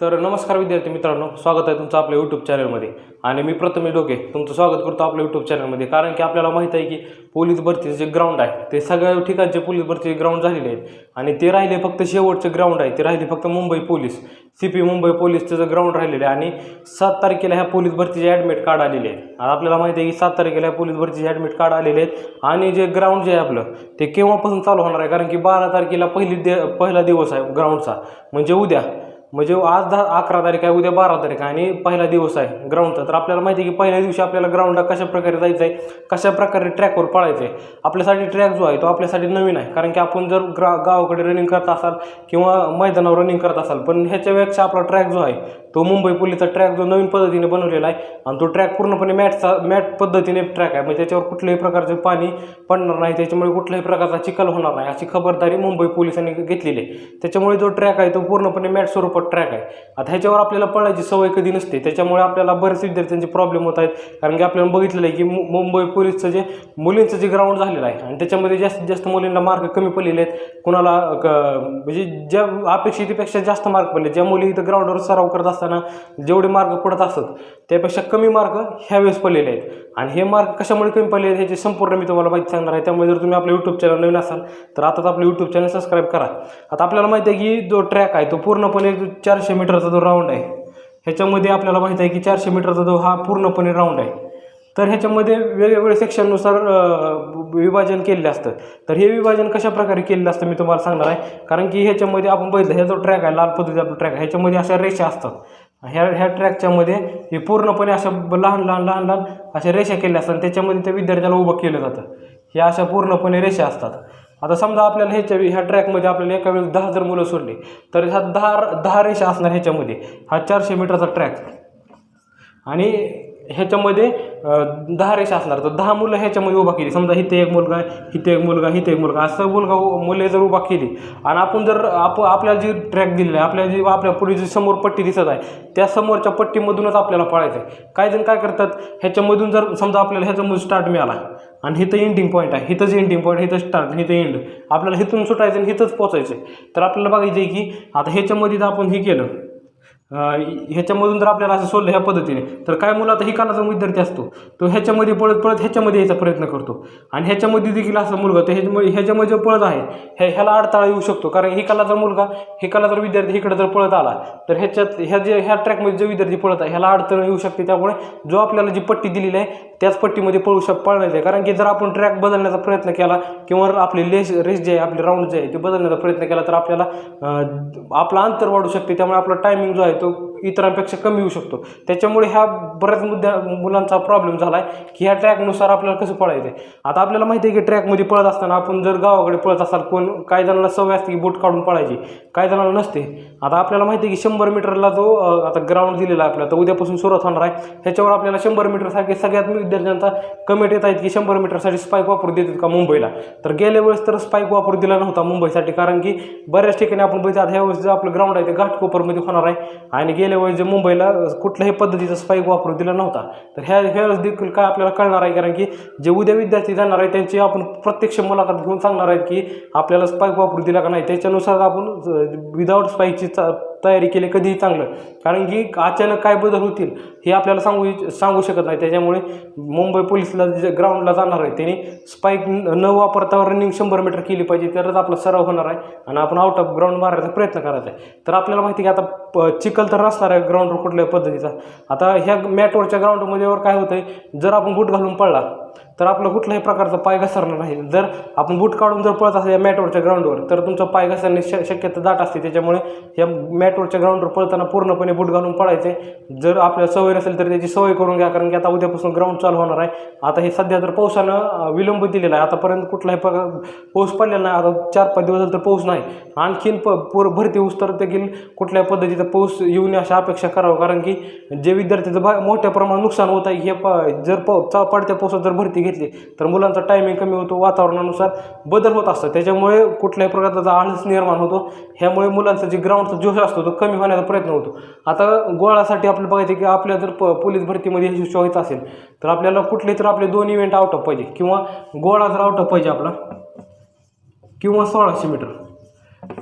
तर नमस्कार विद्यार्थी मित्रांनो स्वागत आहे तुमचं आपल्या यूट्यूब चॅनलमध्ये आणि मी प्रथमे डोके तुमचं स्वागत करतो आपल्या यूट्यूब चॅनलमध्ये कारण की आपल्याला माहीत आहे की पोलीस भरतीचं जे ग्राउंड आहे ते सगळ्या ठिकाणचे पोलीस भरतीचे ग्राउंड झालेले आहेत. आणि ते राहिले फक्त शेवटचे ग्राउंड आहे ते राहिले फक्त Mumbai police. C P Mumbai पोलीसचं जे ग्राउंड राहिलेलं आहे आणि सात तारखेला ह्या पोलीस भरतीचे ॲडमिट कार्ड आलेले आहेत. आता आपल्याला माहिती आहे की सात तारखेला ह्या पोलीस भरतीचे ॲडमिट कार्ड आलेले आहेत. आणि जे ग्राउंड जे आहे आपलं ते केव्हापासून चालू होणार आहे? कारण की बारा तारखेला पहिली दे पहिला दिवस आहे ग्राउंडचा म्हणजे उद्या. म्हणजे आज दहा अकरा तारीख आहे उद्या बारा तारीख आहे आणि पहिला दिवस आहे ग्राउंडचा तर आपल्याला माहिती आहे की पहिल्या दिवशी आपल्याला ग्राउंडला कशा प्रकारे जायचं आहे कशा प्रकारे ट्रॅकवर पळायचं आहे आपल्यासाठी ट्रॅक जो आहे तो आपल्यासाठी नवीन आहे. कारण की आपण जर ग्रा गावाकडे रनिंग करत असाल किंवा मैदानावर रनिंग करत असाल पण ह्याच्यापेक्षा आपला ट्रॅक जो आहे तो मुंबई पोलीसचा ट्रॅक जो नवीन पद्धतीने बनवलेला आहे आणि तो ट्रॅक पूर्णपणे मॅटचा मॅट पद्धतीने ट्रॅक आहे. म्हणजे त्याच्यावर कुठल्याही प्रकारचे पाणी पडणार नाही त्याच्यामुळे कुठल्याही प्रकारचा चिखल होणार नाही अशी खबरदारी मुंबई पोलिसांनी घेतलेली आहे. त्याच्यामुळे जो ट्रॅक आहे तो पूर्णपणे मॅट स्वरूपात ट्रॅक आहे. आता ह्याच्यावर आपल्याला पळायची सवय कधी नसते त्याच्यामुळे आपल्याला बरेच विद्यार्थ्यांचे प्रॉब्लेम होत आहेत. कारण की आपल्याला बघितलेलं आहे की मु मुंबई पोलीसचं जे मुलींचं जे ग्राउंड झालेलं आहे आणि त्याच्यामध्ये जास्तीत जास्त मुलींना मार्क कमी पडलेले आहेत. कुणाला क म्हणजे ज्या अपेक्षितेपेक्षा जास्त मार्क पडले ज्या मुली इथं ग्राउंडवर सराव करत असतात असताना जेवढे मार्क पडत असत त्यापेक्षा कमी मार्ग ह्यावेळेस पडलेले आहेत. आणि हे मार्क कशामुळे कमी पडले आहेत ह्याची संपूर्ण मी तुम्हाला माहिती सांगणार आहे. त्यामुळे जर तुम्ही आपलं यूट्यूब चॅनल नवीन असाल तर आताच आपलं यूट्यूब चॅनल सबस्क्राईब करा. आता आपल्याला माहिती आहे की जो ट्रॅक आहे तो पूर्णपणे जो चारशे मीटरचा जो राऊंड आहे ह्याच्यामध्ये आपल्याला माहिती आहे की चारशे मीटरचा जो हा पूर्णपणे राऊंड आहे. तर ह्याच्यामध्ये वेगवेगळे सेक्शननुसार विभाजन केलेलं असतं. तर हे विभाजन कशा प्रकारे केलेलं असतं मी तुम्हाला सांगणार आहे. कारण की ह्याच्यामध्ये आपण बघितलं ह्या जो ट्रॅक आहे लाल पद्धतीचा आपला ट्रॅक आहे ह्याच्यामध्ये अशा रेषा असतात. ह्या ह्या ट्रॅकच्यामध्ये हे पूर्णपणे अशा लहान लहान लहान लहान अशा रेषा केल्या असतात. आणि त्याच्यामध्ये त्या विद्यार्थ्याला उभं केलं जातं. ह्या अशा पूर्णपणे रेषा असतात. आता समजा आपल्याला ह्याच्या ह्या ट्रॅकमध्ये आपल्याला एका वेळेस दहा जर मुलं सोडली तर ह्या दहा दहा रेषा असणार ह्याच्यामध्ये. हा चारशे मीटरचा ट्रॅक आणि ह्याच्यामध्ये दहा रेषा असणार. तर दहा मुलं ह्याच्यामध्ये उभा केली. समजा इथे एक मुलगा आहे इथे एक मुलगा इथे एक मुलगा. असं मुलगा मुले जर उभा केली आणि आपण जर आप आपल्याला जी ट्रॅक दिलेला आहे आपल्या जी आपल्या पुढे जी समोर पट्टी दिसत आहे त्या समोरच्या पट्टीमधूनच आपल्याला पळायचं आहे काही जण काय करतात ह्याच्यामधून जर समजा आपल्याला ह्याच्यामधून स्टार्ट मिळाला आणि इथं एंडिंग पॉईंट आहे इथंच एंडिंग पॉईंट हिथं स्टार्ट हिथं एंड आपल्याला हिथून सुटायचं आणि हिथंच पोचायचं आहे तर आपल्याला बघायचं आहे की आता ह्याच्यामध्ये जर आपण हे केलं ह्याच्यामधून जर आपल्याला असं सोडलं ह्या पद्धतीने तर काय मुलं आता ही कानाचा विद्यार्थी असतो? तो ह्याच्यामध्ये पळत पळत ह्याच्यामध्ये यायचा प्रयत्न करतो. आणि ह्याच्यामध्ये देखील असा मुलगा तर ह्याच्यामध्ये ह्याच्यामध्ये पळत आहे ह्या ह्याला अडथळा येऊ शकतो. कारण ही कलाचा मुलगा हिकाला जर विद्यार्थी इकडे जर पळत आला तर ह्याच्यात ह्या जे ह्या ट्रॅकमध्ये जो विद्यार्थी पळत आहे ह्याला अडथळा येऊ शकते. त्यामुळे जो आपल्याला जी पट्टी दिलेली आहे त्याच पट्टीमध्ये पळू शक पाळण्यात आहे. कारण की जर आपण ट्रॅक बदलण्याचा प्रयत्न केला किंवा आपली लेस रेस जे आहे आपली राऊंड जे आहे ते बदलण्याचा प्रयत्न केला तर आपल्याला आपला आपलं अंतर वाढू शकते. त्यामुळे आपला टायमिंग जो आहे तो इतरांपेक्षा कमी येऊ शकतो. त्याच्यामुळे ह्या बऱ्याच मुद्द्या मुलांचा प्रॉब्लेम झाला आहे की ह्या ट्रॅकनुसार आपल्याला कसं पळायचं आहे? आता आपल्याला माहिती आहे की ट्रॅकमध्ये पळत असताना आपण जर गावाकडे पळत असाल कोण काही जणांना सवय असते की बोट काढून पळायची काही जणांना नसते. आता आपल्याला माहिती आहे की शंभर मीटरला जो आता ग्राउंड दिलेला आहे आपल्याला तर उद्यापासून सुरुवात होणार आहे. ह्याच्यावर आपल्याला शंभर मीटरसाठी सगळ्यात विद्यार्थ्यांचा कमेंट येत आहेत की शंभर मीटरसाठी स्पाईक वापरू देतात का मुंबईला? तर गेल्या वेळेस तर स्पाईक वापरू दिला नव्हता मुंबईसाठी कारण की बऱ्याच ठिकाणी आपण बघितलं आता ह्या वेळेस जे आपलं ग्राउंड आहे ते घाटकोपरमध्ये होणार आहे. आणि गेल्या वेळेस जे मुंबईला कुठल्याही पद्धतीचा स्पाईक वापरू दिला नव्हता. तर ह्या ह्यावेळेस देखील काय आपल्याला कळणार आहे? कारण की जे उद्या विद्यार्थी जाणार आहे त्यांची आपण प्रत्यक्ष मुलाखत घेऊन सांगणार आहेत की आपल्याला स्पाईक वापरू दिला का नाही? त्याच्यानुसार आपण विदाऊट स्पाईकची चा तयारी केली कधीही चांगलं. कारण की अचानक काय बदल होतील हे आपल्याला सांगू सांगू शकत नाही. त्याच्यामुळे मुंबई पोलिसला जे ग्राउंडला जाणार आहे त्यांनी स्पाईक न वापरता रनिंग शंभर मीटर केली पाहिजे तरच आपला सराव होणार आहे. आणि आपण आउट ऑफ ग्राउंड मारायचा प्रयत्न करायचा आहे. तर आपल्याला माहिती आहे की आता प चिखल तर नसणार आहे ग्राउंडवर कुठल्याही पद्धतीचा. आता ह्या मॅटवरच्या ग्राउंडमध्ये वर काय होतं आहे जर आपण बूट घालून पळला तर आपला कुठल्याही प्रकारचा पाय घसरणार नाही. जर आपण बूट काढून जर पळत असेल या मॅटवरच्या ग्राउंडवर तर तुमचा पाय घसरण्याची श शक्यता दाट असते. त्याच्यामुळे या मॅटवरच्या ग्राउंडवर पळताना पूर्णपणे बूट घालून पळायचे. जर आपल्याला सवय नसेल तर त्याची सवय करून घ्या कारण की आता उद्यापासून ग्राउंड चालू होणार आहे. आता हे सध्या तर पावसानं विलंब दिलेला आहे. आतापर्यंत कुठलाही प्रकार पाऊस पडलेला नाही. आता चार पाच दिवस झाले तर पाऊस नाही. आणखीन प पूर भरती उस्तर तर देखील कुठल्या पद्धतीचा पाऊस येऊ नये अशा अपेक्षा करावं कारण की जे विद्यार्थ्याचं भा मोठ्या प्रमाणात नुकसान होत आहे हे प जर पाऊ पडत्या पावसात जर भरती घेतली तर मुलांचा टायमिंग कमी होतो वातावरणानुसार बदल होत असतात. त्याच्यामुळे कुठल्याही प्रकारचा आळस निर्माण होतो. ह्यामुळे मुलांचा जे ग्राउंडचा जोश असतो तो कमी होण्याचा प्रयत्न होतो. आता गोळासाठी आपल्याला बघायचं की आपल्या जर प पोलीस भरतीमध्ये यशस्वी व्हायचं असेल तर आपल्याला कुठले तर आपले दोन इव्हेंट आउट ऑफ पाहिजे. किंवा गोळा जर आउट ऑफ पाहिजे आपला किंवा सोळाशे मीटर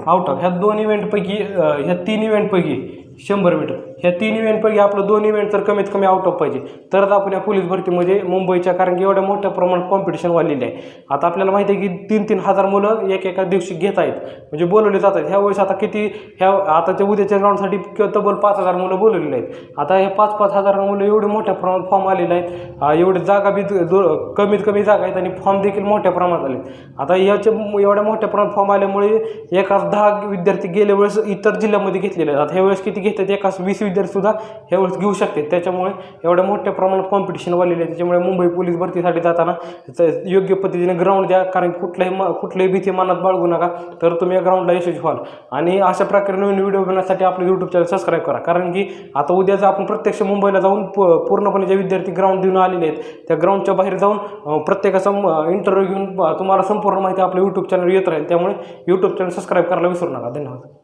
आउट ऑफ ह्या दोन इव्हेंटपैकी ह्या तीन इव्हेंटपैकी शंभर मीटर ह्या तीन इव्हेंटपैकी आपलं दोन इव्हेंट तर कमीत कमी आउट ऑफ पाहिजे. तरच आपण या पोलीस भरतीमध्ये मुंबईच्या कारण की एवढ्या मोठ्या प्रमाणात कॉम्पिटिशन वाढलेली आहे. आता आपल्याला माहिती आहे की तीन तीन हजार मुलं एक एका दिवशी घेत आहेत. म्हणजे बोलवले जात आहेत ह्या वेळेस आता किती ह्या आताच्या उद्याच्या ग्राउंडसाठी किंवा तब्बल पाच हजार मुलं बोलवलेली आहेत. आता हे पाच पाच हजार मुलं एवढे मोठ्या प्रमाणात फॉर्म आलेले आहेत. एवढे जागा बी कमीत कमी जागा आहेत आणि फॉर्म देखील मोठ्या प्रमाणात आले आता ह्याच्या एवढ्या मोठ्या प्रमाणात फॉर्म आल्यामुळे एकाच दहा विद्यार्थी गेल्या वेळेस इतर जिल्ह्यामध्ये घेतलेले आहेत. आता ह्या वेळेस किती घेतात एकाच वीस विद्यार्थीसुद्धा ह्या वेळेस घेऊ शकते त्याच्यामुळे एवढ्या मोठ्या प्रमाणात कॉम्पिटिशन वाढलेलं आहे. त्याच्यामुळे मुंबई पोलीस भरतीसाठी जाताना योग्य पद्धतीने ग्राउंड द्या. कारण कुठल्याही म कुठल्याही भीती मनात बाळगू नका. तर तुम्ही या ग्राउंडला यशस्वी व्हाल. आणि अशा प्रकारे नवीन व्हिडिओ बनवण्यासाठी आपले यूट्यूब चॅनल सबस्क्राईब करा. कारण की आता उद्या जर आपण प्रत्यक्ष मुंबईला जाऊन प- पूर्णपणे जे विद्यार्थी ग्राउंड देऊन आलेले आहेत त्या ग्राउंडच्या बाहेर जाऊन प्रत्येकाचा इंटरव्ह्यू घेऊन तुम्हाला संपूर्ण माहिती आपल्या यूट्यूब चॅनल येत राहील. त्यामुळे यूट्यूब चॅनल सबस्क्राईब करायला विसरू नका. धन्यवाद.